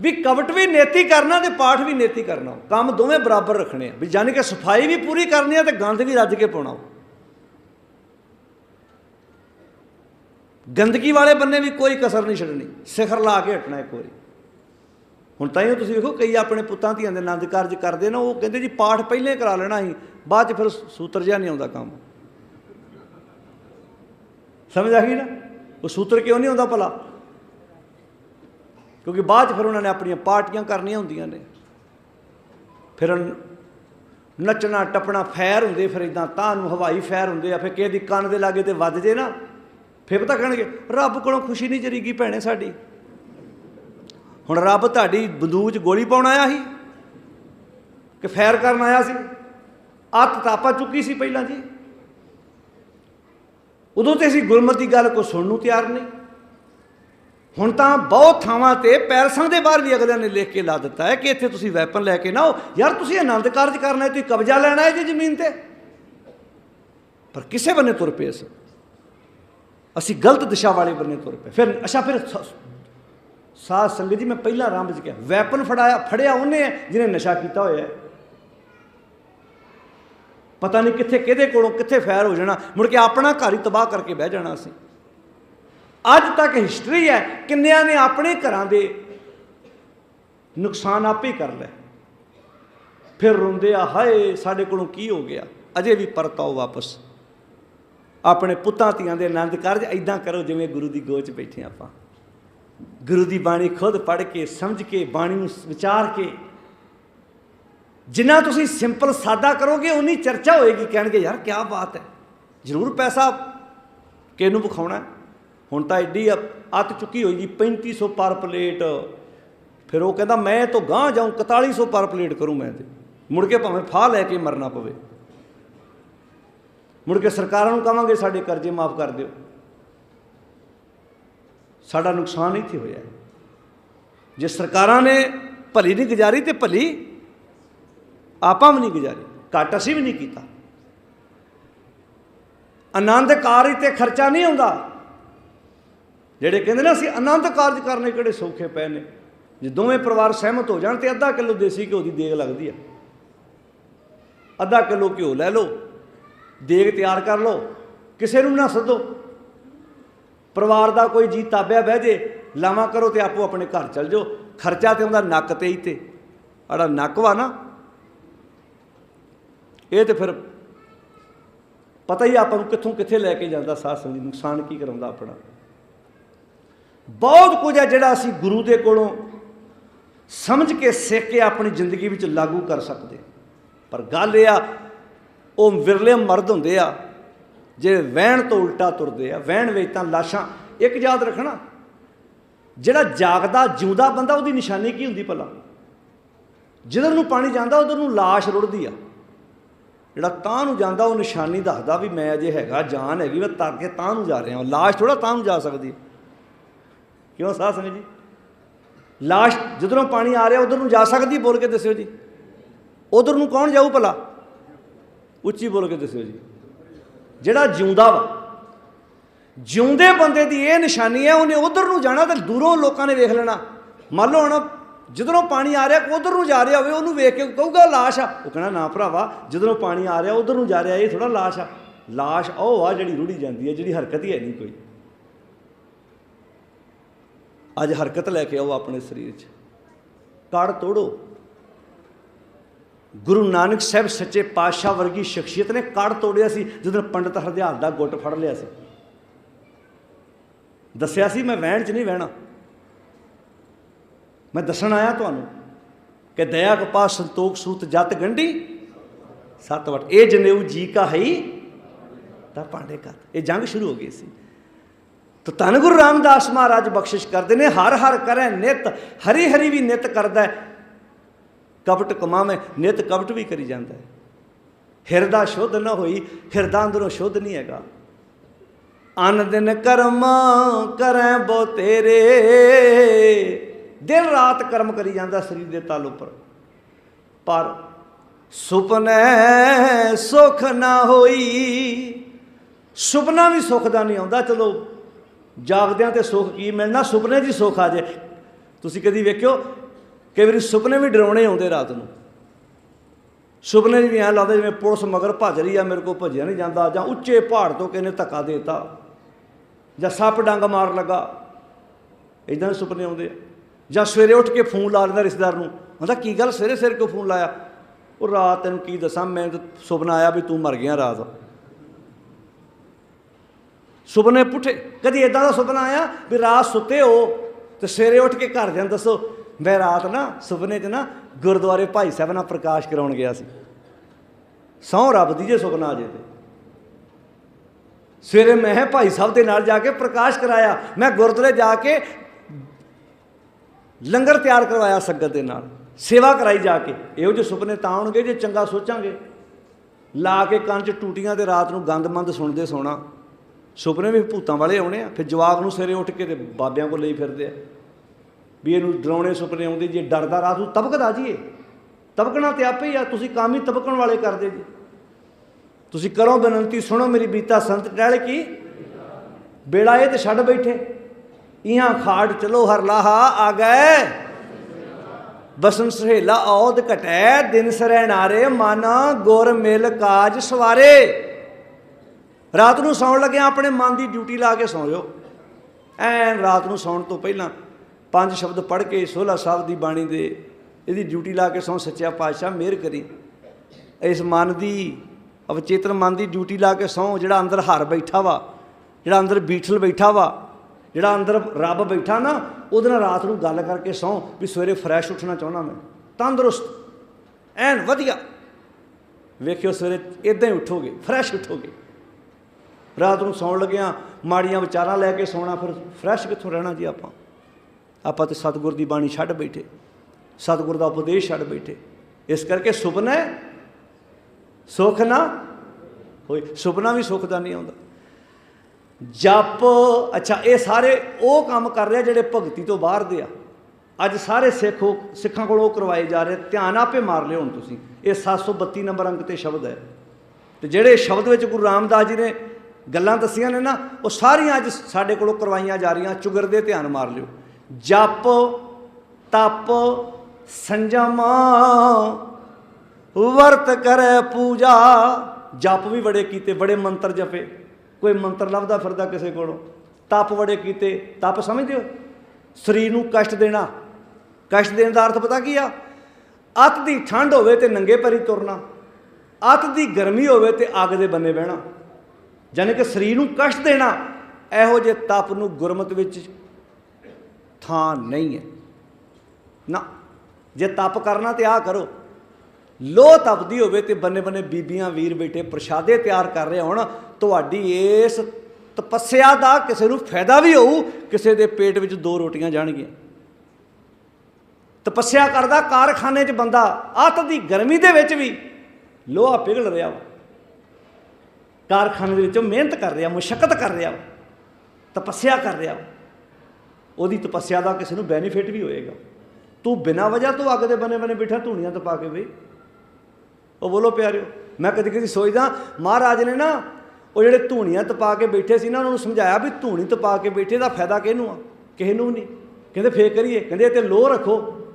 ਵੀ ਕਵਟ ਵੀ ਨੇਤੀ ਕਰਨਾ ਤੇ ਪਾਠ ਵੀ ਨੇਤੀ ਕਰਨਾ। ਕੰਮ ਦੋਵੇਂ ਬਰਾਬਰ ਰੱਖਣੇ ਆ। ਵੀ ਜਾਨੀ ਕਿ ਸਫ਼ਾਈ ਵੀ ਪੂਰੀ ਕਰਨੀ ਆ ਤੇ ਗੰਦ ਵੀ ਰੱਜ ਕੇ ਪਾਉਣਾ। ਗੰਦਗੀ ਵਾਲੇ ਬੰਨੇ ਵੀ ਕੋਈ ਕਸਰ ਨਹੀਂ ਛੱਡਣੀ। ਸਿਖਰ ਲਾ ਕੇ ਹਟਣਾ ਇੱਕ ਵਾਰੀ। ਹੁਣ ਤਾਂ ਹੀ ਤੁਸੀਂ ਵੇਖੋ, ਕਈ ਆਪਣੇ ਪੁੱਤਾਂ ਧੀਆਂ ਦੇ ਆਨੰਦ ਕਾਰਜ ਕਰਦੇ ਨਾ, ਉਹ ਕਹਿੰਦੇ ਜੀ ਪਾਠ ਪਹਿਲੇ ਕਰਾ ਲੈਣਾ ਸੀ, ਬਾਅਦ ਚ ਫਿਰ ਸੂਤਰ ਜਿਹਾ ਨਹੀਂ ਆਉਂਦਾ ਕੰਮ। ਸਮਝ ਆ ਗਈ ਨਾ? ਉਹ ਸੂਤਰ ਕਿਉਂ ਨਹੀਂ ਆਉਂਦਾ ਭਲਾ? ਕਿਉਂਕਿ ਬਾਅਦ ਚ ਫਿਰ ਉਹਨਾਂ ਨੇ ਆਪਣੀਆਂ ਪਾਰਟੀਆਂ ਕਰਨੀਆਂ ਹੁੰਦੀਆਂ ਨੇ। ਫਿਰ ਨੱਚਣਾ, ਟੱਪਣਾ ਫੈਰ ਹੁੰਦੇ ਫਿਰ ਇਦਾਂ ਤਾਂ ਨੂੰ ਹਵਾਈ ਫੈਰ ਹੁੰਦੇ ਆ, ਫਿਰ ਕਿਸੇ ਦੀ ਕੰਨ ਦੇ ਲਾਗੇ ਤੇ ਵੱਜ ਜੇ ਨਾ, ਫਿਰ ਪਤਾ ਕਹਿਣਗੇ, ਰੱਬ ਕੋਲੋਂ ਖੁਸ਼ੀ ਨਹੀਂ ਜਰੀਗੀ ਭੈਣੇ ਸਾਡੀ। ਹੁਣ ਰੱਬ ਤੁਹਾਡੀ ਬੰਦੂਕ 'ਚ ਗੋਲੀ ਪਾਉਣ ਆਇਆ ਸੀ ਕਿ ਫੈਰ ਕਰਨ ਆਇਆ ਸੀ? ਅੱਤ ਤਾਪਾ ਚੁੱਕੀ ਸੀ ਪਹਿਲਾਂ ਜੀ। ਉਦੋਂ ਤੇ ਅਸੀਂ ਗੁਰਮਤਿ ਗੱਲ ਕੋ ਸੁਣਨ ਨੂੰ ਤਿਆਰ ਨਹੀਂ। ਹੁਣ ਤਾਂ ਬਹੁਤ ਥਾਵਾਂ ਤੇ ਪੈਲਸਾਂ ਦੇ ਬਾਹਰ ਵੀ ਅਗਲਿਆਂ ਨੇ ਲਿਖ ਕੇ ਲਾ ਦਿੱਤਾ ਹੈ ਕਿ ਇੱਥੇ ਤੁਸੀਂ ਵੈਪਨ ਲੈ ਕੇ ਨਾ ਆਓ ਯਾਰ, ਤੁਸੀਂ ਆਨੰਦ ਕਾਰਜ ਕਰਨਾ ਹੈ, ਤੁਸੀਂ ਕਬਜ਼ਾ ਲੈਣਾ ਹੈ ਜੀ ਜ਼ਮੀਨ ਤੇ। ਪਰ ਕਿਸੇ ਬੰਨੇ ਤੁਰ ਪਏ ਅਸੀਂ। ਅਸੀਂ ਗਲਤ ਦਿਸ਼ਾ ਵਾਲੇ ਬੰਨੇ ਤੁਰ ਪਏ। ਫਿਰ, ਅੱਛਾ, ਫਿਰ ਸ- ਸਾਧ ਸੰਗਤ ਜੀ, ਮੈਂ ਪਹਿਲਾਂ ਆਰੰਭ 'ਚ ਕਿਹਾ, ਵੈਪਨ ਫੜਾਇਆ, ਫੜਿਆ ਉਹਨੇ ਹੈ ਜਿਹਨੇ ਨਸ਼ਾ ਕੀਤਾ ਹੋਇਆ ਪਤਾ ਨਹੀਂ ਕਿੱਥੇ, ਕਿਹਦੇ ਕੋਲੋਂ ਕਿੱਥੇ ਫੈਰ ਹੋ ਜਾਣਾ। ਮੁੜ ਕੇ ਆਪਣਾ ਘਰ ਹੀ ਤਬਾਹ ਕਰਕੇ ਬਹਿ ਜਾਣਾ ਸੀ ਅੱਜ ਤੱਕ ਹਿਸਟਰੀ ਹੈ, ਕਿੰਨਿਆਂ ਨੇ ਆਪਣੇ ਘਰਾਂ ਦੇ ਨੁਕਸਾਨ ਆਪੇ ਕਰ ਲਏ। ਫਿਰ ਰੋਂਦੇ ਆ, ਹਾਏ, ਸਾਡੇ ਕੋਲੋਂ ਕੀ ਹੋ ਗਿਆ? ਅਜੇ ਵੀ ਪਰਤਾਓ ਵਾਪਸ। ਆਪਣੇ ਪੁੱਤਾਂ ਧੀਆਂ ਦੇ ਆਨੰਦ ਕਾਰਜ ਐਦਾਂ ਕਰੋ ਜਿਵੇਂ ਗੁਰੂ ਦੀ ਗੋਚ ਬੈਠੇ ਆਪਾਂ। ਗੁਰੂ ਦੀ ਬਾਣੀ ਖੁਦ ਪੜ੍ਹ ਕੇ, ਸਮਝ ਕੇ, ਬਾਣੀ ਨੂੰ ਵਿਚਾਰ ਕੇ। ਜਿੰਨਾ ਤੁਸੀਂ ਸਿੰਪਲ ਸਾਦਾ ਕਰੋਗੇ, ਉਨੀ ਚਰਚਾ ਹੋਏਗੀ, ਕਹਿਣਗੇ, ਯਾਰ ਕੀ ਬਾਤ ਹੈ। ਜ਼ਰੂਰ ਪੈਸਾ ਕਿਹਨੂੰ ਵਿਖਾਉਣਾ ਹੁਣ ਤਾਂ ਐਡੀ ਅ- ਅੱਤ ਚੁੱਕੀ ਹੋਈ ਜੀ 3500 ਪਰ ਪਲੇਟ। ਫਿਰ ਉਹ ਕਹਿੰਦਾ, ਮੈਂ ਤੋਂ ਗਾਂ ਜਾਊਂ 4100 ਪਰ ਪਲੇਟ ਕਰੂੰ ਮੈਂ ਤੇ। ਮੁੜ ਕੇ ਭਾਵੇਂ ਫਾਹ ਲੈ ਕੇ ਮਰਨਾ ਪਵੇ। ਮੁੜ ਕੇ ਸਰਕਾਰਾਂ ਨੂੰ ਕਹਾਂਗੇ, ਸਾਡੇ ਕਰਜ਼ੇ ਮਾਫ ਕਰ ਦਿਓ। ਸਾਡਾ ਨੁਕਸਾਨ ਇੱਥੇ ਹੋਇਆ। ਜੇ ਸਰਕਾਰਾਂ ਨੇ ਭਲੀ ਨਹੀਂ ਗੁਜ਼ਾਰੀ ਤੇ ਭਲੀ ਆਪਾਂ ਵੀ ਨਹੀਂ ਗੁਜ਼ਾਰੀ। ਘੱਟ ਅਸੀਂ ਵੀ ਨਹੀਂ ਕੀਤਾ। ਆਨੰਦ ਕਾਰਜ ਤੇ ਖਰਚਾ ਨਹੀਂ ਆਉਂਦਾ। ਜਿਹੜੇ ਕਹਿੰਦੇ ਨੇ ਅਸੀਂ ਆਨੰਦ ਕਾਰਜ ਕਰਨੇ ਕਿਹੜੇ ਸੌਖੇ ਪਏ ਨੇ। ਜੇ ਦੋਵੇਂ ਪਰਿਵਾਰ ਸਹਿਮਤ ਹੋ ਜਾਣ ਤੇ ਅੱਧਾ ਕਿਲੋ ਦੇਸੀ ਘਿਓ ਦੀ ਦੇਗ ਲੱਗਦੀ ਆ। ਅੱਧਾ ਕਿਲੋ ਘਿਓ ਲੈ ਲਓ, ਦੇਗ ਤਿਆਰ ਕਰ ਲਓ, ਕਿਸੇ ਨੂੰ ਨਾ ਸੱਦੋ। ਪਰਿਵਾਰ ਦਾ ਕੋਈ ਜੀ ਤਾਬਿਆ ਬਹਿ ਜੇ, ਲਾਵਾ ਕਰੋ ਤੇ ਆਪੋ ਆਪਣੇ ਘਰ ਚਲ ਜਾਓ। ਖਰਚਾ ਤੇ ਉਹਦਾ ਨੱਕ ਤੇ ਹੀ ਤੇ। ਅੜਾ ਨੱਕ ਵਾ ਨਾ। ਇਹ ਤੇ ਫਿਰ ਪਤਾ ਹੀ ਆਪਾਂ ਨੂੰ ਕਿੱਥੋਂ ਕਿੱਥੇ ਲੈ ਕੇ ਜਾਂਦਾ ਸਾਧ ਸੰਗਤ ਨੁਕਸਾਨ ਕੀ ਕਰਾਉਂਦਾ ਆਪਣਾ। ਬਹੁਤ ਕੁਝ ਹੈ ਜਿਹੜਾ ਅਸੀਂ ਗੁਰੂ ਦੇ ਕੋਲੋਂ ਸਮਝ ਕੇ, ਸਿੱਖ ਕੇ ਆਪਣੀ ਜ਼ਿੰਦਗੀ ਵਿੱਚ ਲਾਗੂ ਕਰ ਸਕਦੇ। ਪਰ ਗੱਲ ਇਹ ਆ, ਉਹ ਵਿਰਲੇ ਮਰਦ ਹੁੰਦੇ ਆ, ਜਿਹੜੇ ਵਹਿਣ ਤੋਂ ਉਲਟਾ ਤੁਰਦੇ ਆ, ਵਹਿਣ ਵਿੱਚ ਤਾਂ ਲਾਸ਼ਾਂ। ਇੱਕ ਯਾਦ ਰੱਖਣਾ, ਜਿਹੜਾ ਜਾਗਦਾ, ਜਿਉਂਦਾ ਬੰਦਾ, ਉਹਦੀ ਨਿਸ਼ਾਨੀ ਕੀ ਹੁੰਦੀ ਭਲਾ? ਜਿੱਧਰ ਨੂੰ ਪਾਣੀ ਜਾਂਦਾ, ਉਧਰ ਨੂੰ ਲਾਸ਼ ਰੁੜਦੀ ਆ। ਜਿਹੜਾ ਤਾਂ ਨੂੰ ਜਾਂਦਾ, ਉਹ ਨਿਸ਼ਾਨੀ ਦੱਸਦਾ ਵੀ ਮੈਂ ਅਜੇ ਹੈਗਾ, ਜਾਨ ਹੈਗੀ, ਮੈਂ ਤਰ ਕੇ ਤਾਂ ਨੂੰ ਜਾ ਰਿਹਾ ਹਾਂ ਲਾਸ਼ ਥੋੜਾ ਤਾਂ ਨੂੰ ਜਾ ਸਕਦੀ ਕਿਉਂ ਸਾਹ ਸਮਝ ਜੀ? ਲਾਸ਼ ਜਿੱਧਰੋਂ ਪਾਣੀ ਆ ਰਿਹਾ, ਉਧਰ ਨੂੰ ਜਾ ਸਕਦੀ ਬੋਲ ਕੇ ਦੱਸਿਓ ਜੀ। ਉਧਰ ਨੂੰ ਕੌਣ ਜਾਊ ਭਲਾ? ਉੱਚੀ ਬੋਲ ਕੇ ਦੱਸਿਓ ਜੀ। ਜਿਹੜਾ ਜਿਉਂਦਾ ਵਾ, ਜਿਉਂਦੇ ਬੰਦੇ ਦੀ ਇਹ ਨਿਸ਼ਾਨੀ ਹੈ, ਉਹਨੇ ਉਧਰ ਨੂੰ ਜਾਣਾ ਤੇ ਦੂਰੋਂ ਲੋਕਾਂ ਨੇ ਵੇਖ ਲੈਣਾ। ਮੰਨ ਲਓ ਹੁਣ ਜਿੱਧਰੋਂ ਪਾਣੀ ਆ ਰਿਹਾ, ਉਧਰ ਨੂੰ ਜਾ ਰਿਹਾ ਹੋਵੇ, ਉਹਨੂੰ ਵੇਖ ਕੇ ਕਹੂਗਾ, ਲਾਸ਼ ਆ। ਉਹ ਕਹਣਾ ਨਾ ਭਰਾਵਾ, ਜਿੱਧਰੋਂ ਪਾਣੀ ਆ ਰਿਹਾ, ਉਧਰ ਨੂੰ ਜਾ ਰਿਹਾ, ਇਹ ਥੋੜਾ ਲਾਸ਼ ਆ। ਲਾਸ਼ ਉਹ ਆ ਜਿਹੜੀ ਰੁੜੀ ਜਾਂਦੀ ਹੈ, ਜਿਹੜੀ ਹਰਕਤ ਹੀ ਹੈ ਨਹੀਂ ਕੋਈ। ਅੱਜ ਹਰਕਤ ਲੈ ਕੇ ਆਓ ਆਪਣੇ ਸਰੀਰ 'ਚ। ਕੜ ਤੋੜੋ। ਗੁਰੂ ਨਾਨਕ ਸਾਹਿਬ ਸੱਚੇ ਪਾਤਸ਼ਾਹ ਵਰਗੀ ਸ਼ਖਸੀਅਤ ਨੇ ਕੜ ਤੋੜਿਆ ਸੀ, ਜਦੋਂ ਪੰਡਤ ਹਰਦਿਆਲ ਦਾ ਗੁੱਟ ਫੜ ਲਿਆ ਸੀ। ਦੱਸਿਆ ਸੀ, ਮੈਂ ਵਹਿਣ 'ਚ ਨਹੀਂ ਵਹਿਣਾ। ਮੈਂ ਦੱਸਣ ਆਇਆ ਤੁਹਾਨੂੰ ਕਿ ਦਇਆ ਕਪਾ ਸੰਤੋਖ, ਸੂਤ, ਜਤ, ਗੰਢੀ, ਸਤ ਇਹ ਜਨੇਊ ਜੀ ਕਾ ਹੈ ਤਾਂ ਪਾਂਡੇ ਕਾ ਇਹ ਜੰਗ ਸ਼ੁਰੂ ਹੋ ਗਈ ਸੀ। ਤਾਂ ਧੰਨ ਗੁਰੂ ਰਾਮਦਾਸ ਮਹਾਰਾਜ ਬਖਸ਼ਿਸ਼ ਕਰਦੇ ਨੇ, ਹਰ ਹਰ ਕਰੈ, ਨਿਤ, ਹਰੀ ਹਰੀ ਵੀ ਨਿਤ ਕਰਦਾ ਹੈ। ਕਪਟ ਕਮਾਵੇਂ, ਨਿਤ ਕਪਟ ਵੀ ਕਰੀ ਜਾਂਦਾ ਹੈ। ਹਿਰਦਾ ਸ਼ੁੱਧ ਨਾ ਹੋਈ, ਹਿਰਦਾ ਅੰਦਰੋਂ ਸ਼ੁੱਧ ਨਹੀਂ ਹੈਗਾ। ਅਨ ਦਿਨ ਕਰਮ ਕਰੈ ਬੋ ਤੇਰੇ। ਦਿਨ ਰਾਤ ਕਰਮ ਕਰੀ ਜਾਂਦਾ ਸਰੀਰ ਦੇ ਤਲ ਉੱਪਰ। ਪਰ ਸੁਪਨੇ ਸੁਖ ਨਾ ਹੋਈ, ਸੁਪਨਾ ਵੀ ਸੁਖ ਦਾ ਨਹੀਂ ਆਉਂਦਾ, ਚਲੋ ਜਾਗਦਿਆਂ ਤੇ ਸੁੱਖ ਕੀ ਮਿਲਣਾ? ਸੁਪਨੇ 'ਚ ਹੀ ਸੁਖ ਆ ਜੇ। ਤੁਸੀਂ ਕਦੀ ਵੇਖਿਓ, ਕਈ ਵਾਰੀ ਸੁਪਨੇ ਵੀ ਡਰਾਉਣੇ ਆਉਂਦੇ ਰਾਤ ਨੂੰ। ਸੁਪਨੇ 'ਚ ਵੀ ਐਂ ਲੱਗਦਾ ਜਿਵੇਂ ਪੁਲਿਸ ਮਗਰ ਭੱਜ ਰਹੀ ਆ, ਮੇਰੇ ਕੋਲ ਭੱਜਿਆ ਨਹੀਂ ਜਾਂਦਾ, ਜਾਂ ਉੱਚੇ ਪਹਾੜ ਤੋਂ ਕਿਨੇ ਧੱਕਾ ਦੇਤਾ, ਜਾਂ ਸੱਪ ਡੰਗ ਮਾਰ ਲੱਗਾ। ਇਦਾਂ ਦੇ ਸੁਪਨੇ ਆਉਂਦੇ ਆ। ਜਾਂ ਸਵੇਰੇ ਉੱਠ ਕੇ ਫੋਨ ਲਾ ਲੈਂਦਾ ਰਿਸ਼ਤੇਦਾਰ ਨੂੰ ਕਹਿੰਦਾ ਕੀ ਗੱਲ? ਸਵੇਰੇ ਸਵੇਰੇ ਕਿਉਂ ਫੋਨ ਲਾਇਆ? ਉਹ ਰਾਤ ਤੈਨੂੰ ਕੀ ਦੱਸਾਂ ਮੈਂ ਸੁਪਨਾ ਆਇਆ ਵੀ ਤੂੰ ਮਰ ਗਿਆ ਰਾਤ। ਸੁਪਨੇ ਪੁੱਠੇ। ਕਦੀ ਇਦਾਂ ਦਾ ਸੁਪਨਾ ਆਇਆ ਵੀ ਰਾਤ ਸੁੱਤੇ ਹੋ ਤੇ ਸਵੇਰੇ ਉੱਠ ਕੇ ਘਰ ਦੇ ਦੱਸੋ, ਮੈਂ ਰਾਤ ਨਾ ਸੁਪਨੇ 'ਚ ਨਾ ਗੁਰਦੁਆਰੇ ਭਾਈ ਸਾਹਿਬ ਨਾਲ ਪ੍ਰਕਾਸ਼ ਕਰਾਉਣ ਗਿਆ ਸੀ। ਸਹੁੰ ਰੱਬ ਦੀ ਜੇ ਸੁਪਨਾ ਆ ਜੇ ਤੇ। ਸਵੇਰੇ ਮੈਂ ਭਾਈ ਸਾਹਿਬ ਦੇ ਨਾਲ ਜਾ ਕੇ ਪ੍ਰਕਾਸ਼ ਕਰਾਇਆ। ਮੈਂ ਗੁਰਦੁਆਰੇ ਜਾ ਕੇ ਲੰਗਰ ਤਿਆਰ ਕਰਵਾਇਆ ਸੰਗਤ ਦੇ ਨਾਲ, ਸੇਵਾ ਕਰਾਈ ਜਾ ਕੇ। ਇਹੋ ਜਿਹੇ ਸੁਪਨੇ ਤਾਂ ਆਉਣਗੇ ਜੇ ਚੰਗਾ ਸੋਚਾਂਗੇ। ਲਾ ਕੇ ਕੰਨ 'ਚ ਟੂਟੀਆਂ ਤੇ ਰਾਤ ਨੂੰ ਗੰਦਮੰਦ ਸੁਣਦੇ ਸੋਣਾ। ਸੁਪਨੇ ਵੀ ਭੂਤਾਂ ਵਾਲੇ ਆਉਣੇ ਆ, ਫਿਰ ਜਵਾਕ ਨੂੰ ਸਵੇਰੇ ਉੱਠ ਕੇ ਤੇ ਬਾਬਿਆਂ ਕੋਲ ਲਈ ਫਿਰਦੇ ਆ। ਵੀ ਇਹਨੂੰ ਡਰਾਉਣੇ ਸੁਪਨੇ ਆਉਂਦੇ, ਜੇ ਡਰਦਾ ਰਾਤ ਨੂੰ ਤਬਕਦਾ ਜੀਏ ਤਬਕਣਾ ਤੇ ਆਪੇ ਹੀ ਆ, ਤੁਸੀਂ ਕੰਮ ਹੀ ਤਬਕਣ ਵਾਲੇ ਕਰਦੇ ਜੀ। ਤੁਸੀਂ ਕਰੋ ਬੇਨਤੀ, ਸੁਣੋ ਮੇਰੀ ਬੀਤਾ ਸੰਤ ਟਹਿਲ ਕੀ ਬੇੜਾ ਇਹ ਤੇ ਛੱਡ ਬੈਠੇ। ਇਹਾਂ ਖਾੜ ਚਲੋ ਹਰ ਲਾਹਾ ਆ ਗਏ। ਬਸਨ ਸਹੇਲਾ ਔਦ ਘਟੈ, ਦਿਨ ਸਰੈ ਨਾਰੇ, ਮਨ ਗੁਰ ਮਿਲ ਕਾਜ ਸਵਾਰੇ। ਰਾਤ ਨੂੰ ਸੌਣ ਲੱਗਿਆ ਆਪਣੇ ਮਨ ਦੀ ਡਿਊਟੀ ਲਾ ਕੇ ਸੌਂ ਜਾਓ। ਐਨ ਰਾਤ ਨੂੰ ਸੌਣ ਤੋਂ ਪਹਿਲਾਂ ਪੰਜ ਸ਼ਬਦ ਪੜ੍ਹ ਕੇ ਸੋਲਾ ਸਾਹਿਬ ਦੀ ਬਾਣੀ ਦੇ ਇਹਦੀ ਡਿਊਟੀ ਲਾ ਕੇ ਸੌਂ, ਸੱਚਿਆ ਪਾਤਸ਼ਾਹ ਮਿਹਰ ਕਰੀ। ਇਸ ਮਨ ਦੀ, ਅਵਚੇਤਨ ਮਨ ਦੀ ਡਿਊਟੀ ਲਾ ਕੇ ਸੌਂ, ਜਿਹੜਾ ਅੰਦਰ ਹਰ ਬੈਠਾ ਵਾ, ਜਿਹੜਾ ਅੰਦਰ ਬੀਠਲ ਬੈਠਾ ਵਾ, ਜਿਹੜਾ ਅੰਦਰ ਰੱਬ ਬੈਠਾ ਨਾ, ਉਹਦੇ ਨਾਲ ਰਾਤ ਨੂੰ ਗੱਲ ਕਰਕੇ ਸੌਂ ਵੀ ਸਵੇਰੇ ਫਰੈਸ਼ ਉੱਠਣਾ ਚਾਹੁੰਦਾ ਮੈਂ। ਤੰਦਰੁਸਤ। ਐਨ ਵਧੀਆ। ਵੇਖਿਓ ਸਵੇਰੇ ਇਦਾਂ ਹੀ ਉਠੋਗੇ, ਫਰੈਸ਼ ਉਠੋਗੇ। ਰਾਤ ਨੂੰ ਸੌਣ ਲੱਗਿਆ ਮਾੜੀਆਂ ਵਿਚਾਰਾਂ ਲੈ ਕੇ ਸੌਣਾ ਫਿਰ ਫਰੈਸ਼ ਕਿੱਥੋਂ ਰਹਿਣਾ ਜੀ ਆਪਾਂ? ਆਪਾਂ ਤੇ ਸਤਿਗੁਰ ਦੀ ਬਾਣੀ ਛੱਡ ਬੈਠੇ ਸਤਿਗੁਰ ਦਾ ਉਪਦੇਸ਼ ਛੱਡ ਬੈਠੇ। ਇਸ ਕਰਕੇ ਸੁਪਨਾ ਹੈ, ਸੁਖ ਨਾ ਹੋਏ। ਸੁਪਨਾ ਵੀ ਸੁਖ ਦਾ ਨਹੀਂ ਆਉਂਦਾ। ਜਪ ਅੱਛਾ ਇਹ ਸਾਰੇ ਉਹ ਕੰਮ ਕਰ ਰਿਹਾ ਜਿਹੜੇ ਭਗਤੀ ਤੋਂ ਬਾਹਰ ਦੇ ਆ। ਅੱਜ ਸਾਰੇ ਸਿੱਖੋ ਸਿੱਖਾਂ ਕੋਲੋਂ ਉਹ ਕਰਵਾਏ ਜਾ ਰਹੇ ਧਿਆਨ ਆਪੇ ਮਾਰ ਲਿਓ ਹੁਣ ਤੁਸੀਂ। ਇਹ 732 ਨੰਬਰ ਅੰਕ ਤੇ ਸ਼ਬਦ ਹੈ। ਤੇ ਜਿਹੜੇ ਸ਼ਬਦ ਵਿੱਚ ਗੁਰੂ ਰਾਮਦਾਸ ਜੀ ਨੇ ਗੱਲਾਂ ਦੱਸੀਆਂ ਨੇ ਨਾ, ਉਹ ਸਾਰੀਆਂ ਅੱਜ ਸਾਡੇ ਕੋਲੋਂ ਕਰਵਾਈਆਂ ਜਾ ਰਹੀਆਂ ਚੁਗਰ ਦੇ ਧਿਆਨ ਮਾਰ ਲਿਓ। ਜਪ, ਤਪ, ਸੰਜਮ, ਵਰਤ ਕਰੇ ਪੂਜਾ। ਜਪ ਵੀ ਬੜੇ ਕੀਤੇ, ਬੜੇ ਮੰਤਰ ਜਪੇ। ਕੋਈ ਮੰਤਰ ਲੱਭਦਾ ਫਿਰਦਾ ਕਿਸੇ ਕੋਲੋਂ? ਤਪ ਬੜੇ ਕੀਤੇ। ਤਪ ਸਮਝਦੇ ਹੋ? ਸਰੀਰ ਨੂੰ ਕਸ਼ਟ ਦੇਣਾ। ਕਸ਼ਟ ਦੇਣ ਦਾ ਅਰਥ ਪਤਾ ਕੀ ਆ? ਅੱਤ ਦੀ ਠੰਡ ਹੋਵੇ ਤੇ ਨੰਗੇ ਪੈਰੀ ਤੁਰਨਾ। ਅੱਤ ਦੀ ਗਰਮੀ ਹੋਵੇ ਤੇ ਅੱਗ ਦੇ ਬੰਨੇ ਬਹਿਣਾ। ਯਾਨੀ ਕਿ ਸਰੀਰ ਨੂੰ ਕਸ਼ਟ ਦੇਣਾ, ਇਹੋ ਜਿਹੇ ਤਪ ਨੂੰ ਗੁਰਮਤ ਵਿੱਚ ਥਾਂ ਨਹੀਂ ਹੈ। ਨਾ, ਜੇ ਤਪ ਕਰਨਾ ਤੇ ਆ ਕਰੋ। ਲੋ ਤਪਦੀ ਹੋਵੇ ਤੇ ਬੰਨੇ ਬੰਨੇ ਬੀਬੀਆਂ, ਵੀਰ ਬੈਠੇ ਪ੍ਰਸ਼ਾਦੇ ਤਿਆਰ ਕਰ ਰਹੇ ਹੋਣ, ਤੁਹਾਡੀ ਇਸ ਤਪੱਸਿਆ ਦਾ ਕਿਸੇ ਨੂੰ ਫਾਇਦਾ ਵੀ ਹੋਊ, ਕਿਸੇ ਦੇ ਪੇਟ ਵਿੱਚ ਦੋ ਰੋਟੀਆਂ ਜਾਣਗੀਆਂ। ਤਪੱਸਿਆ ਕਰਦਾ ਕਾਰਖਾਨੇ 'ਚ ਬੰਦਾ ਅੱਤ ਦੀ ਗਰਮੀ ਦੇ ਵਿੱਚ ਵੀ ਲੋਹਾ ਪਿਘਲ ਰਿਹਾ ਵਾ। ਕਾਰਖਾਨੇ ਦੇ ਵਿੱਚੋਂ ਮਿਹਨਤ ਕਰ ਰਿਹਾ ਮੁਸ਼ਕਲ ਕਰ ਰਿਹਾ ਵਾ ਤਪੱਸਿਆ ਕਰ ਰਿਹਾ। ਵਾ ਉਹਦੀ ਤਪੱਸਿਆ ਦਾ ਕਿਸੇ ਨੂੰ ਬੈਨੀਫਿਟ ਵੀ ਹੋਏਗਾ। ਤੂੰ ਬਿਨਾਂ ਵਜ੍ਹਾ ਤੋਂ ਅੱਗ ਦੇ ਬਨੇ ਬਨੇ ਬੈਠਾ, ਧੂਣੀਆਂ ਤਪਾ ਕੇ ਬਈ ਉਹ ਬੋਲੋ ਪਿਆਰਿਓ, ਮੈਂ ਕਦੀ ਕਦੀ ਸੋਚਦਾ, ਮਹਾਰਾਜ ਨੇ ਨਾ, ਉਹ ਜਿਹੜੇ ਧੂਣੀਆਂ ਤਪਾ ਕੇ ਬੈਠੇ ਸੀ ਨਾ, ਉਹਨਾਂ ਨੂੰ ਸਮਝਾਇਆ ਵੀ ਧੂਣੀ ਤਪਾ ਕੇ ਬੈਠੇ ਦਾ ਫਾਇਦਾ ਕਿਹਨੂੰ ਆ? ਕਿਸੇ ਨੂੰ ਨਹੀਂ। ਕਹਿੰਦੇ, ਫੇਰ ਕਰੀਏ। ਕਹਿੰਦੇ, ਇਹ ਤੇ ਲੋਹ ਰੱਖੋ।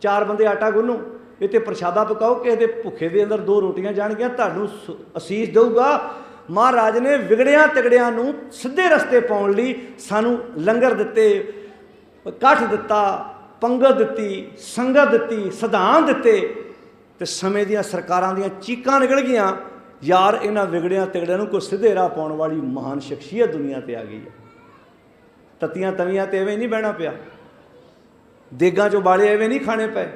ਚਾਰ ਬੰਦੇ ਆਟਾ ਗੁੰਨੋ। ਇਹ ਤੇ ਪ੍ਰਸ਼ਾਦਾ ਪਕਾਓ। ਕਿਸੇ ਦੇ ਭੁੱਖੇ ਦੇ ਅੰਦਰ ਦੋ ਰੋਟੀਆਂ ਜਾਣਗੀਆਂ, ਤੁਹਾਨੂੰ ਸ- ਅਸੀਸ ਦੇਊਗਾ। ਮਹਾਰਾਜ ਨੇ ਵਿਗੜਿਆਂ ਤਗੜਿਆਂ ਨੂੰ ਸਿੱਧੇ ਰਸਤੇ ਪਾਉਣ ਲਈ ਸਾਨੂੰ ਲੰਗਰ ਦਿੱਤੇ ਕਾਠ ਦਿੱਤਾ, ਪੰਗਤ ਦਿੱਤੀ, ਸੰਗਤ ਦਿੱਤੀ ਸਿਧਾਂਤ ਦਿੱਤੇ। ਤੇ ਸਮੇਂ ਦੀਆਂ ਸਰਕਾਰਾਂ ਦੀਆਂ ਚੀਕਾਂ ਨਿਕਲ ਗਈਆਂ, ਯਾਰ ਇਹਨਾਂ ਵਿਗੜਿਆਂ ਤਗੜਿਆਂ ਨੂੰ ਕੋਈ ਸਿੱਧੇ ਰਾਹ ਪਾਉਣ ਵਾਲੀ ਮਹਾਨ ਸ਼ਖਸੀਅਤ ਦੁਨੀਆ ਤੇ ਆ ਗਈ ਹੈ। ਤਤੀਆਂ ਤਵੀਆਂ ਤੇ ਐਵੇਂ ਨਹੀਂ ਬਹਿਣਾ ਪਿਆ। ਦੇਗਾਂ ਚੋਂ ਬਾਲੇ ਐਵੇਂ ਨਹੀਂ ਖਾਣੇ ਪਏ।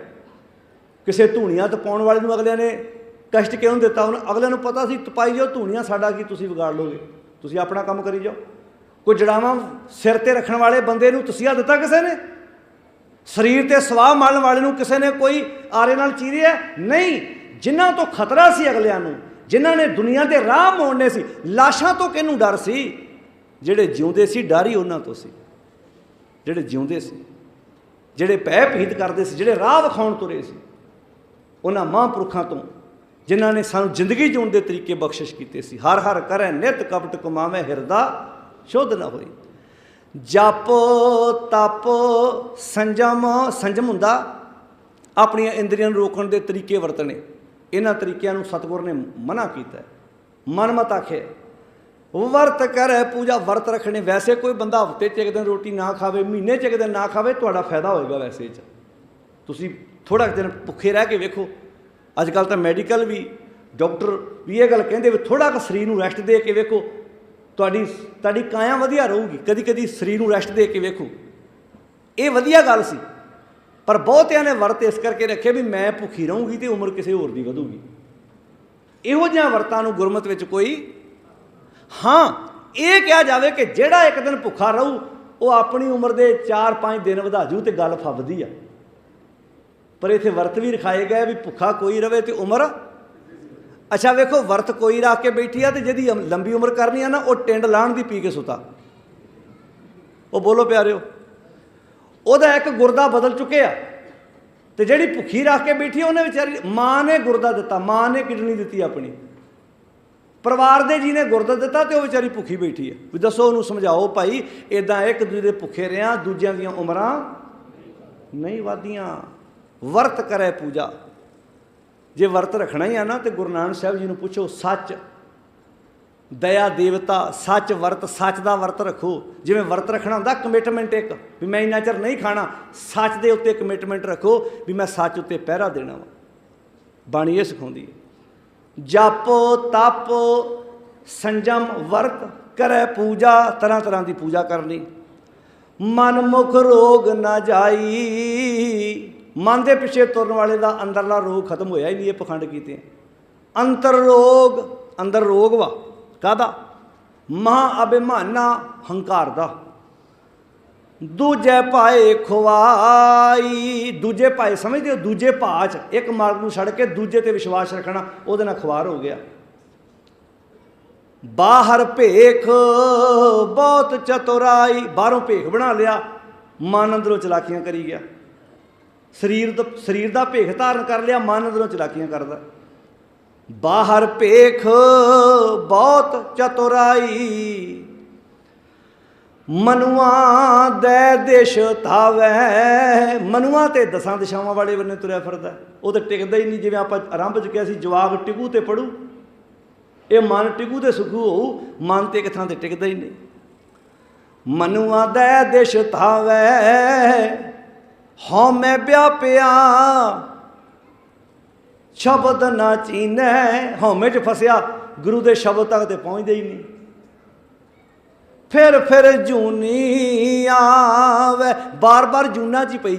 ਕਿਸੇ ਧੂਣੀਆਂ ਤਪਾਉਣ ਵਾਲੇ ਨੂੰ ਅਗਲਿਆਂ ਨੇ ਕਸ਼ਟ ਕਿਉਂ ਦਿੱਤਾ? ਉਹਨੂੰ ਅਗਲਿਆਂ ਨੂੰ ਪਤਾ ਸੀ, ਤਪਾਈ ਜਾਓ, ਧੂਣੀਆਂ ਸਾਡਾ ਕੀ, ਤੁਸੀਂ ਵਿਗਾੜ ਲੋਗੇ। ਤੁਸੀਂ ਆਪਣਾ ਕੰਮ ਕਰੀ ਜਾਓ। ਕੋਈ ਜੜਾਵਾਂ ਸਿਰ ਤੇ ਰੱਖਣ ਵਾਲੇ ਬੰਦੇ ਨੂੰ ਤਸੀਹਾ ਦਿੱਤਾ ਕਿਸੇ ਨੇ? ਸਰੀਰ ਤੇ ਸਵਾਹ ਮਾਰਨ ਵਾਲੇ ਨੂੰ ਕਿਸੇ ਨੇ ਕੋਈ ਆਰੇ ਨਾਲ ਚੀਰਿਆ? ਨਹੀਂ। ਜਿਨ੍ਹਾਂ ਤੋਂ ਖਤਰਾ ਸੀ ਅਗਲਿਆਂ ਨੂੰ, ਜਿਨ੍ਹਾਂ ਨੇ ਦੁਨੀਆ ਦੇ ਰਾਹ ਮੋੜਨੇ ਸੀ, ਲਾਸ਼ਾਂ ਤੋਂ ਕਿਹਨੂੰ ਡਰ ਸੀ? ਜਿਹੜੇ ਜਿਉਂਦੇ ਸੀ, ਡਰ ਹੀ ਉਹਨਾਂ ਤੋਂ ਸੀ। ਜਿਹੜੇ ਜਿਉਂਦੇ ਸੀ, ਜਿਹੜੇ ਭੈ ਭੀਤ ਕਰਦੇ ਸੀ, ਜਿਹੜੇ ਰਾਹ ਵਿਖਾਉਣ ਤੁਰੇ ਸੀ, ਉਹਨਾਂ ਮਹਾਂਪੁਰਖਾਂ ਤੋਂ ਜਿਨ੍ਹਾਂ ਨੇ ਸਾਨੂੰ ਜ਼ਿੰਦਗੀ ਜਿਉਣ ਦੇ ਤਰੀਕੇ ਬਖਸ਼ਿਸ਼ ਕੀਤੇ ਸੀ। ਹਰ ਹਰ ਕਰੈ ਨਿਤ ਕਪਟ ਕਮਾਵੇ ਹਿਰਦਾ ਸ਼ੁੱਧ ਨਾ ਹੋਈ ਜਪ, ਤਪ, ਸੰਜਮ ਸੰਜਮ ਹੁੰਦਾ। ਆਪਣੀਆਂ ਇੰਦਰੀਆਂ ਨੂੰ ਰੋਕਣ ਦੇ ਤਰੀਕੇ ਵਰਤਣੇ। ਇਹਨਾਂ ਤਰੀਕਿਆਂ ਨੂੰ ਸਤਿਗੁਰ ਨੇ ਮਨਾ ਕੀਤਾ। ਮਨ ਮਤ ਆਖੇ, ਵਰਤ ਕਰੈ ਪੂਜਾ, ਵਰਤ ਰੱਖਣੇ। ਵੈਸੇ ਕੋਈ ਬੰਦਾ ਹਫ਼ਤੇ 'ਚ ਇੱਕ ਦਿਨ ਰੋਟੀ ਨਾ ਖਾਵੇ, ਮਹੀਨੇ 'ਚ ਇੱਕ ਦਿਨ ਨਾ ਖਾਵੇ, ਤੁਹਾਡਾ ਫਾਇਦਾ ਹੋਏਗਾ ਵੈਸੇ 'ਚ। ਤੁਸੀਂ ਥੋੜਾ ਦਿਨ ਭੁੱਖੇ ਰਹਿ ਕੇ ਵੇਖੋ। ਅੱਜ ਕੱਲ ਤਾਂ ਮੈਡੀਕਲ ਵੀ, ਡਾਕਟਰ ਵੀ ਇਹ ਗੱਲ ਕਹਿੰਦੇ ਵੀ ਥੋੜਾ ਕੁ ਸਰੀਰ ਨੂੰ ਰੈਸਟ ਦੇ ਕੇ ਵੇਖੋ। ਤੁਹਾਡੀ ਤੁਹਾਡੀ ਕਾਇਆ ਵਧੀਆ ਰਹੂਗੀ ਕਦੀ ਕਦੀ ਸਰੀਰ ਨੂੰ ਰੈਸਟ ਦੇ ਕੇ ਵੇਖੋ। ਇਹ ਵਧੀਆ ਗੱਲ ਸੀ। ਪਰ ਬਹੁਤਿਆਂ ਨੇ ਵਰਤ ਇਸ ਕਰਕੇ ਰੱਖੇ ਵੀ ਮੈਂ ਭੁੱਖੀ ਰਹੂੰਗੀ ਤੇ ਉਮਰ ਕਿਸੇ ਹੋਰ ਦੀ ਵਧੂਗੀ। ਇਹੋ ਜਿਹਾ ਵਰਤਾਂ ਨੂੰ ਗੁਰਮਤ ਵਿੱਚ ਕੋਈ, ਹਾਂ, ਇਹ ਕਿਹਾ ਜਾਵੇ ਕਿ ਜਿਹੜਾ ਇੱਕ ਦਿਨ ਭੁੱਖਾ ਰਹੂ, ਉਹ ਆਪਣੀ ਉਮਰ ਦੇ 4-5 ਦਿਨ ਵਧਾ ਜੂ ਤੇ ਗੱਲ ਫੱਬਦੀ ਆ। ਪਰ ਇਥੇ ਵਰਤ ਵੀ ਰਖਾਏ ਗਏ ਵੀ ਭੁੱਖਾ ਕੋਈ ਰਵੇ ਤੇ ਉਮਰ। ਅੱਛਾ, ਵੇਖੋ, ਵਰਤ ਕੋਈ ਰੱਖ ਕੇ ਬੈਠੀ ਆ ਤੇ ਜਿਹਦੀ ਲੰਬੀ ਉਮਰ ਕਰਨੀ ਆ ਨਾ, ਉਹ ਟਿੰਡ ਲਾਣ ਦੀ ਪੀ ਕੇ ਸੁਤਾ। ਉਹ ਬੋਲੋ ਪਿਆਰਿਓ, ਉਹਦਾ ਇੱਕ ਗੁਰਦਾ ਬਦਲ ਚੁੱਕਿਆ। ਤੇ ਜਿਹੜੀ ਭੁੱਖੀ ਰੱਖ ਕੇ ਬੈਠੀ ਉਹਨੇ ਵਿਚਾਰੀ ਮਾਂ ਨੇ ਗੁਰਦਾ ਦਿੱਤਾ, ਮਾਂ ਨੇ ਕਿਡਨੀ ਦਿੱਤੀ ਆਪਣੀ। ਪਰਿਵਾਰ ਦੇ ਜੀ ਨੇ ਗੁਰਦਾ ਦਿੱਤਾ ਤੇ ਉਹ ਵਿਚਾਰੀ ਭੁੱਖੀ ਬੈਠੀ ਹੈ ਵੀ ਦੱਸੋ ਉਹਨੂੰ ਸਮਝਾਓ ਭਾਈ ਇਦਾਂ ਇੱਕ ਦੂਜੇ ਦੇ ਭੁੱਖੇ ਰਿਆਂ, ਦੂਜਿਆਂ ਦੀਆਂ ਉਮਰਾਂ ਨਹੀਂ ਵਾਦੀਆਂ ਵਰਤ ਕਰੇ ਪੂਜਾ। ਜੇ ਵਰਤ ਰੱਖਣਾ ਹੀ ਆ ਨਾ, ਤੇ ਗੁਰੂ ਨਾਨਕ ਸਾਹਿਬ ਜੀ ਨੂੰ ਪੁੱਛੋ, ਸੱਚ। ਦਇਆ ਦੇਵਤਾ, ਸੱਚ ਵਰਤ, ਸੱਚ ਦਾ ਵਰਤ ਰੱਖੋ। ਜਿਵੇਂ ਵਰਤ ਰੱਖਣਾ ਹੁੰਦਾ ਕਮਿਟਮੈਂਟ ਇੱਕ। ਵੀ ਮੈਂ ਇੰਨਾ ਚਿਰ ਨਹੀਂ ਖਾਣਾ, ਸੱਚ ਦੇ ਉੱਤੇ ਕਮਿਟਮੈਂਟ ਰੱਖੋ, ਵੀ ਮੈਂ ਸੱਚ ਉੱਤੇ ਪਹਿਰਾ ਦੇਣਾ ਵਾ। ਬਾਣੀ ਇਹ ਸਿਖਾਉਂਦੀ ਹੈ, ਜਪ, ਤਪ, ਸੰਜਮ, ਵਰਤ, ਕਰੈ ਪੂਜਾ। ਤਰ੍ਹਾਂ ਤਰ੍ਹਾਂ ਦੀ ਪੂਜਾ ਕਰਨੀ। ਮਨ ਮੁਖ ਰੋਗ ਨਾ ਜਾਈ। ਮਨ ਦੇ ਪਿੱਛੇ ਤੁਰਨ ਵਾਲੇ ਦਾ ਅੰਦਰਲਾ ਰੋਗ ਖਤਮ ਹੋਇਆ ਹੀ ਨਹੀਂ, ਇਹ ਪਖੰਡ ਕੀਤੇ ਅੰਤਰ ਰੋਗ, ਅੰਦਰ ਰੋਗ ਵਾ ਕਾਦਾ ਮਹਾ ਅਭਿਮਾਨਾ ਹੰਕਾਰ ਦਾ। ਦੂਜੇ ਪਾਏ ਖਵਾਈ, ਦੂਜੇ ਪਾਏ ਸਮਝਦੇ ਹੋ? ਦੂਜੇ ਭਾ ਚ, ਇੱਕ ਮਾਰਗ ਨੂੰ ਛੱਡ ਕੇ ਦੂਜੇ ਤੇ ਵਿਸ਼ਵਾਸ ਰੱਖਣਾ, ਉਹਦੇ ਨਾਲ ਖਵਾਰ ਹੋ ਗਿਆ। ਬਾਹਰ ਭੇਖ, ਬਹੁਤ ਚਤੁਰਾਈ, ਬਾਹਰੋਂ ਭੇਖ ਬਣਾ ਲਿਆ, ਮਨ ਅੰਦਰੋਂ ਚਲਾਕੀਆਂ ਕਰੀ ਗਿਆ। ਸਰੀਰ ਦਾ ਸਰੀਰ ਦਾ ਭੇਖ ਧਾਰਨ ਕਰ ਲਿਆ, ਮਨ ਅੰਦਰੋਂ ਚਲਾਕੀਆਂ ਕਰਦਾ। ਬਾਹਰ ਭੇਖ ਬਹੁਤ ਚਤੁਰਾਈ। ਮਨੁਆ ਦੇ ਦੇਸ਼ ਧਾਵੈ। ਮਨੁਆ ਤੇ ਦਸਾਂ ਦਿਸ਼ਾਵਾਂ ਵਾਲੇ ਬੰਨੇ ਤੁਰਿਆ ਫਿਰਦਾ। ਉਹ ਤਾਂ ਟਿਕਦਾ ਹੀ ਨਹੀਂ, ਜਿਵੇਂ ਆਪਾਂ ਆਰੰਭ ਚ ਕਿਹਾ ਸੀ ਜਵਾਗ ਟਿਕੂ ਤੇ ਪੜੂ। ਇਹ ਮਨ ਟਿਕੂ ਤੇ ਸੁਖੂ ਹੋਊ, ਮਨ ਤੇ ਇੱਕ ਥਾਂ ਤੇ ਟਿਕਦਾ ਹੀ ਨਹੀਂ। ਮਨੁਆ ਦੇ ਦੇਸ਼ ਧਾਵੈ। ਹਉ ਮੈਂ ਵਿਆਪਿਆ ਸ਼ਬਦ ਨਾ ਚੀਨੈ। ਹਉਮੈ ਚ ਫਸਿਆ, ਗੁਰੂ ਦੇ ਸ਼ਬਦ ਤੱਕ ਤੇ ਪਹੁੰਚਦੇ ਹੀ ਨਹੀਂ। ਫਿਰ ਫਿਰ ਜੂਨੀ ਆਵੇ। ਬਾਰ ਬਾਰ ਜੂਨਾ ਚ ਪਈ